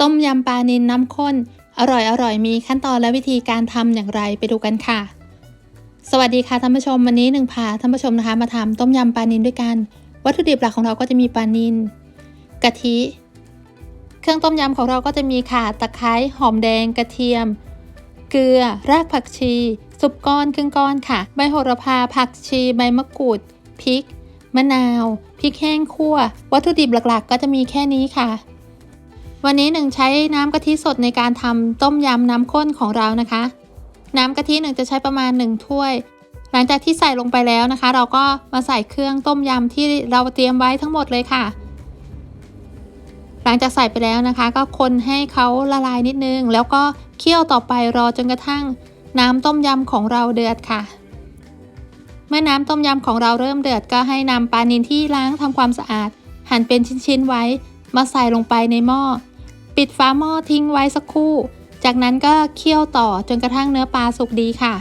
ต้มยำปลานิลน้ำข้น อร่อยอร่อยมีขั้นตอนและวิธีการทำอย่างไรไปดูกันค่ะ สวัสดีค่ะท่านผู้ชมวันนี้หนึ่งพาท่านผู้ชมนะคะมาทำต้มยำปลานิลด้วยกัน วัตถุดิบหลักของเราก็จะมีปลานิลกะทิ เครื่องต้มยำของเราก็จะมีข่าตะไคร้หอมแดงกระเทียม เกลือ รากผักชี ซุปก้อนครึ่งก้อนค่ะ ใบโหระพาผักชี ใบมะกรูดพริกมะนาวพริกแห้งคั่ว วัตถุดิบหลักๆ ก็จะมีแค่นี้ค่ะ วันนี้หนึ่งใช้น้ำกะทิสดในการทำต้มยำน้ำข้นของเรานะคะ น้ำกะทิหนึ่งจะใช้ประมาณ 1 ถ้วย หลังจากที่ใส่ลงไปแล้วนะคะ เราก็มาใส่เครื่องต้มยำที่เราเตรียมไว้ทั้งหมดเลยค่ะ หลังจากใส่ไปแล้วนะคะ ก็คนให้เขาละลายนิดนึง แล้วก็เคี่ยวต่อไปรอจนกระทั่ง น้ำต้มยำของเราเดือดค่ะ เมื่อน้ำต้มยำของเราเริ่มเดือดก็ให้นำปลานิลที่ล้างทำความสะอาด หั่นเป็นชิ้นๆไว้มาใส่ลงไปในหม้อ ปิดฝาหม้อทิ้งไว้สักครู่ จากนั้นก็เคี่ยวต่อจนกระทั่งเนื้อปลาสุกดีค่ะ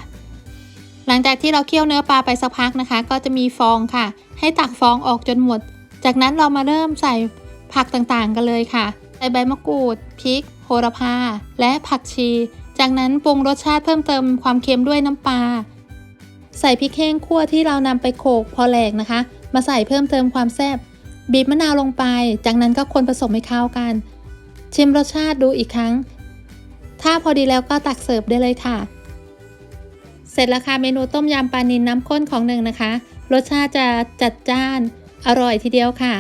หลังจากที่เราเคี่ยวเนื้อปลาไปสักพักนะคะ ก็จะมีฟองค่ะ ให้ตักฟองออกจนหมด จากนั้นเรามาเริ่มใส่ผักต่างๆ กันเลยค่ะใส่ใบมะกรูดพริก โหระพา และผักชี จากนั้นปรุงรสชาติเพิ่มเติมความเค็มด้วยน้ำปลาใส่พริกแห้งคั่วที่เรานำไปโขลกพอแหลกนะคะ มาใส่เพิ่มเติมความแซ่บบีบมะนาวลงไป จากนั้นก็คนผสมให้เข้ากัน ชิมรสชาติดูอีกครั้ง ถ้าพอดีแล้วก็ตักเสิร์ฟได้เลยค่ะ เสร็จแล้วค่ะเมนูต้มยำปลานิลน้ำข้นของหนึ่งนะคะ รสชาติจะจัดจ้าน อร่อยทีเดียวค่ะ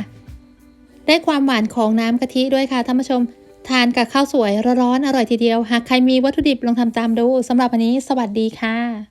ได้ความหวานของน้ำกะทิด้วยค่ะท่านผู้ชม ทานกับข้าวสวยร้อนๆอร่อยทีเดียว หากใครมีวัตถุดิบลองทำตามดูสำหรับวันนี้ สวัสดีค่ะ